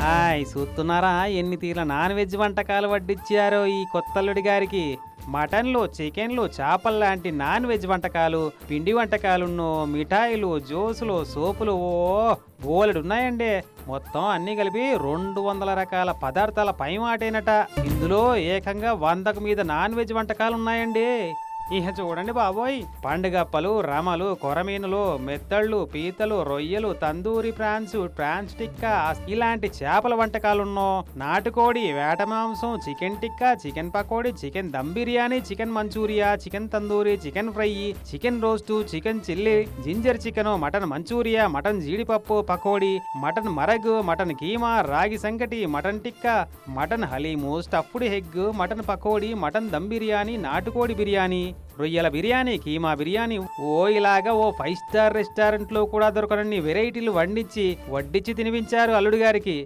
Hi చూస్తున్నారా ఎన్ని తీర్ల non veg వంటకాలు వడ్డిచ్చారో ఈ కొత్తల్లుడి గారికి. మటన్లు చికెన్లు చేపలు లాంటి నాన్ వెజ్ వంటకాలు పిండి వంటకాలున్నో మిఠాయిలు జ్యూసులు సోపులు ఓ బోలెడు ఉన్నాయండి మొత్తం అన్ని కలిపి రెండు వందల రకాల పదార్థాల పైమాటేనట. ఇందులో ఏకంగా వందకు మీద నాన్ వెజ్ వంటకాలు ఉన్నాయండి ఇహ చూడండి బాబోయ్. పండుగప్పలు రమలు కొరమీనులు మెత్తళ్ళు పీతలు రొయ్యలు తందూరి ప్రాన్స్ ప్రాన్స్ టిక్కా ఇలాంటి చేపల వంటకాలున్నో నాటుకోడి వేట మాంసం chicken tikka chicken pakodi chicken dum biryani chicken manchurian chicken tandoori chicken fry chicken roast chicken chilli ginger chicken mutton manchurian mutton జీడిపప్పు పకోడీ మటన్ మరగు మటన్ కీమా రాగి సంకటి mutton tikka mutton haleem stuffed egg mutton pakodi mutton dum biryani నాటుకోడి బిర్యానీ రొయ్యల బిర్యానీ కీమా బిర్యానీ. ఓ ఇలాగా ఓ five star రెస్టారెంట్లో కూడా దొరకనన్ని వెరైటీలు వండించి వడ్డించి తినిపించారు అల్లుడు గారికి.